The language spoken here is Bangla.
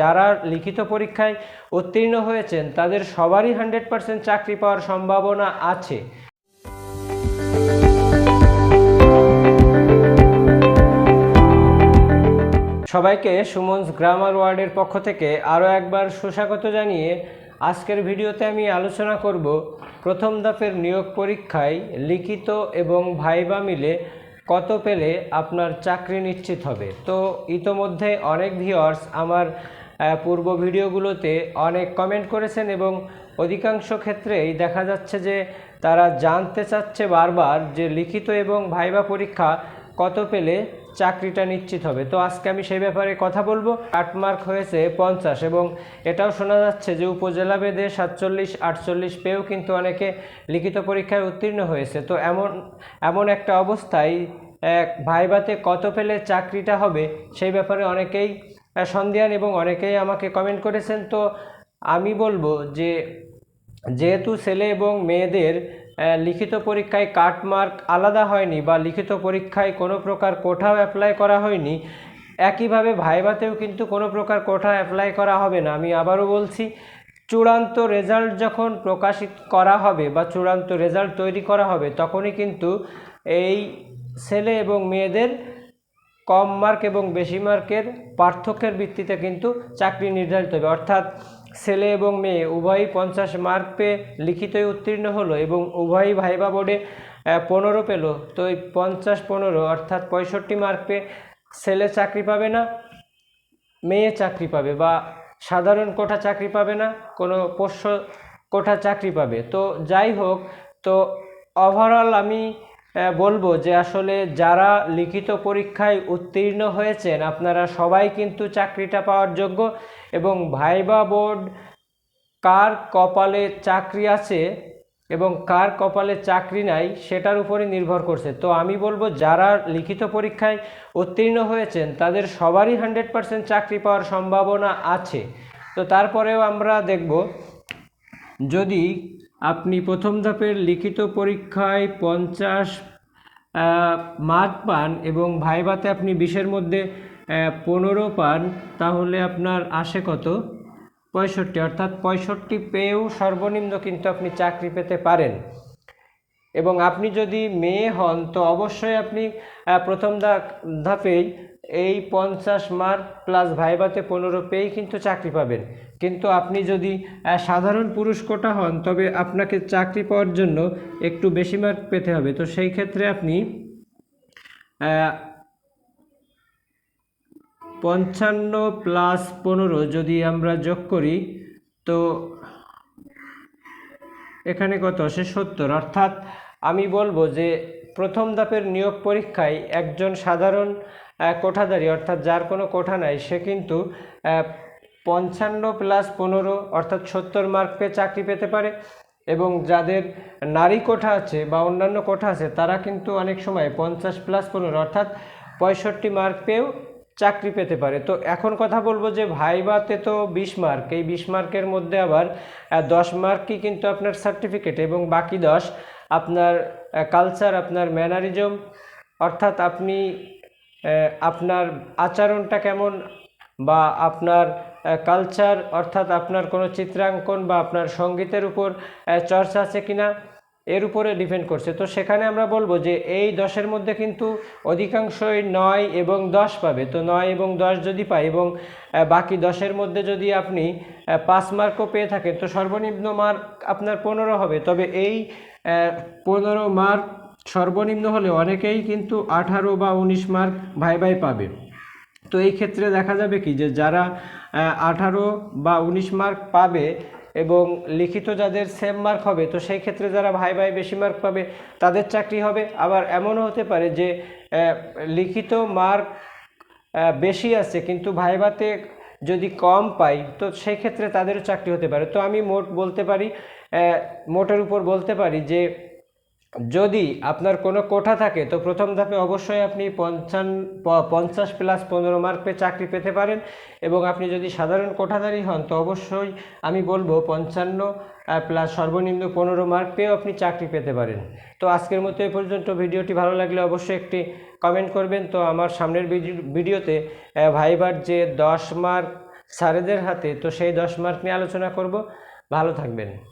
যারা লিখিত পরীক্ষায় উত্তীর্ণ হয়েছেন, তাদের সবারই হান্ড্রেড পার্সেন্ট চাকরি পাওয়ার সম্ভাবনা আছে। সবাইকে সুমনস গ্রামার ওয়ার্ডের পক্ষ থেকে আরও একবার সুস্বাগত জানিয়ে আজকের ভিডিওতে আমি আলোচনা করব প্রথম ধাপের নিয়োগ পরীক্ষায় লিখিত এবং ভাইবা মিলে কত পেলে আপনার চাকরি নিশ্চিত হবে। তো ইতোমধ্যে অনেক ভিওয়ার্স আমার পূর্ব ভিডিওগুলোতে অনেক কমেন্ট করেছেন এবং অধিকাংশ ক্ষেত্রেই দেখা যাচ্ছে যে তারা জানতে চাচ্ছে বারবার যে লিখিত এবং ভাইবা পরীক্ষা কত পেলে চাকরিটা নিশ্চিত হবে। তো আজকে আমি সেই ব্যাপারে কথা বলব। কাটমার্ক হয়েছে পঞ্চাশ এবং এটাও শোনা যাচ্ছে যে উপজেলা ভেদে সাতচল্লিশ, আটচল্লিশ পেয়েও কিন্তু অনেকে লিখিত পরীক্ষায় উত্তীর্ণ হয়েছে। তো এমন এমন একটা অবস্থায় ভাইবাতে কত পেলে চাকরিটা হবে সেই ব্যাপারে অনেকেই সন্দেহান এবং অনেকেই আমাকে কমেন্ট করেছেন। তো আমি বলব যে, যেহেতু ছেলে এবং মেয়েদের লিখিত পরীক্ষায় কাটমার্ক আলাদা হয়নি বা লিখিত পরীক্ষায় কোনো প্রকার কোঠাও অ্যাপ্লাই করা হয়নি, একইভাবে ভাইভাতেও কিন্তু কোনো প্রকার কোঠা অ্যাপ্লাই করা হবে না। আমি আবারও বলছি, চূড়ান্ত রেজাল্ট যখন প্রকাশিত করা হবে বা চূড়ান্ত রেজাল্ট তৈরি করা হবে, তখনই কিন্তু এই ছেলে এবং মেয়েদের কম মার্ক এবং বেশি মার্কের পার্থক্যের ভিত্তিতে কিন্তু চাকরি নির্ধারিত হবে। অর্থাৎ ছেলে এবং মেয়ে উভয়ই পঞ্চাশ মার্ক পেয়ে লিখিতই উত্তীর্ণ হলো এবং উভয়ই ভাইবা বোর্ডে পনেরো পেল। তো এই পঞ্চাশ পনেরো অর্থাৎ পঁয়ষট্টি মার্ক পেয়ে ছেলে চাকরি পাবে না, মেয়ে চাকরি পাবে বা সাধারণ কোঠা চাকরি পাবে না, কোনো পোষ্য কোঠা চাকরি পাবে। তো যাই হোক, তো ওভারঅল আমি বলব যে আসলে যারা লিখিত পরীক্ষায় উত্তীর্ণ হয়েছেন, আপনারা সবাই কিন্তু চাকরিটা পাওয়ার যোগ্য এবং ভাইবা বোর্ড কার কপালে চাকরি আছে এবং কার কপালে চাকরি নাই সেটার উপরে নির্ভর করছে। তো আমি বলব, যারা লিখিত পরীক্ষায় উত্তীর্ণ হয়েছেন, তাদের সবারই হান্ড্রেড পার্সেন্ট চাকরি পাওয়ার সম্ভাবনা আছে। তো তারপরেও আমরা দেখব, যদি আপনি প্রথম ধাপের লিখিত পরীক্ষায় পঞ্চাশ মার্ক পান এবং ভাইভাতে আপনি বিশের মধ্যে পনেরো পান, তাহলে আপনার আসে কত? পঁয়ষট্টি, অর্থাৎ পঁয়ষট্টি পেয়েও সর্বনিম্ন কিন্তু আপনি চাকরি পেতে পারেন। এবং আপনি যদি মেয়ে হন, তো অবশ্যই আপনি প্রথম ধাপেই এই পঞ্চাশ মার্ক প্লাস ভাইভাতে পনেরো পেয়েই কিন্তু চাকরি পাবেন। কিন্তু আপনি যদি সাধারণ পুরুষ কোটা হন, তবে আপনাকে চাকরি পাওয়ার জন্য একটু বেশি মার্ক পেতে হবে। তো সেই ক্ষেত্রে আপনি পঞ্চান্ন প্লাস পনেরো যদি আমরা যোগ করি, তো এখানে কত আসে সত্তর। অর্থাৎ আমি বলব যে প্রথম ধাপের নিয়োগ পরীক্ষায় একজন সাধারণ কোঠাধারী, অর্থাৎ যার কোনো কোঠা নাই, সে কিন্তু পঞ্চান্ন প্লাস পনেরো, অর্থাৎ সত্তর মার্ক পেয়ে চাকরি পেতে পারে এবং যাদের নারী কোঠা আছে বা অন্যান্য কোঠা আছে, তারা কিন্তু অনেক সময় পঞ্চাশ প্লাস পনেরো, অর্থাৎ পঁয়ষট্টি মার্ক পেয়েও চাকরি পেতে পারে। তো এখন কথা বলব যে ভাইবাতে তো বিশ মার্ক এই বিশ মার্কের মধ্যে আবার দশ মার্কই কিন্তু আপনার সার্টিফিকেট এবং বাকি দশ আপনার কালচার আপনার ম্যানারিজম অর্থাৎ আপনি আপনার আচরণটা কেমন? বা আপনার কালচার অর্থাৎ আপনার কোনো চিত্রাঙ্কন বা আপনার সঙ্গীতের উপর চর্চা আছে কিনা? এর উপরে ডিপেন্ড করছে। তো সেখানে আমরা বলব যে, এই দশের মধ্যে কিন্তু অধিকাংশই নয় এবং দশ পাবে। তো নয় এবং দশ যদি পায় এবং বাকি দশের মধ্যে যদি আপনি পাঁচ মার্কও পেয়ে থাকেন, তো সর্বনিম্ন মার্ক আপনার পনেরো হবে। তবে এই পনেরো মার্ক সর্বনিম্ন হলে অনেকেই কিন্তু আঠারো বা উনিশ মার্ক ভাই ভাই পাবে। তো এই ক্ষেত্রে দেখা যাবে কি যে যারা আঠারো বা উনিশ মার্ক পাবে এবং লিখিত যাদের সেম মার্ক হবে, তো সেই ক্ষেত্রে যারা ভাই ভাই বেশি মার্ক পাবে, তাদের চাকরি হবে। আবার এমনও হতে পারে যে লিখিত মার্ক বেশি আছে কিন্তু ভাইভাতে যদি কম পাই, তো সেই ক্ষেত্রে তাদেরও চাকরি হতে পারে। তো আমি মোট বলতে পারি মোটের উপর বলতে পারি যে যদি আপনার কোনো কোঠা থাকে, তো প্রথম ধাপে অবশ্যই আপনি পঞ্চান্ন প- পঞ্চাশ প্লাস পনেরো মার্ক চাকরি পেতে পারেন এবং আপনি যদি সাধারণ কোঠাধারী হন, তো অবশ্যই আমি বলব পঞ্চান্ন প্লাস সর্বনিম্ন পনেরো মার্ক পেয়েও আপনি চাকরি পেতে পারেন। তো আজকের মতো এই পর্যন্ত। ভিডিওটি ভালো লাগলে অবশ্যই একটি কমেন্ট করবেন। তো আমার সামনের ভিডিওতে ভাইবার যে দশ মার্ক স্যারেদের হাতে, তো সেই দশ মার্ক নিয়ে আলোচনা করব। ভালো থাকবেন।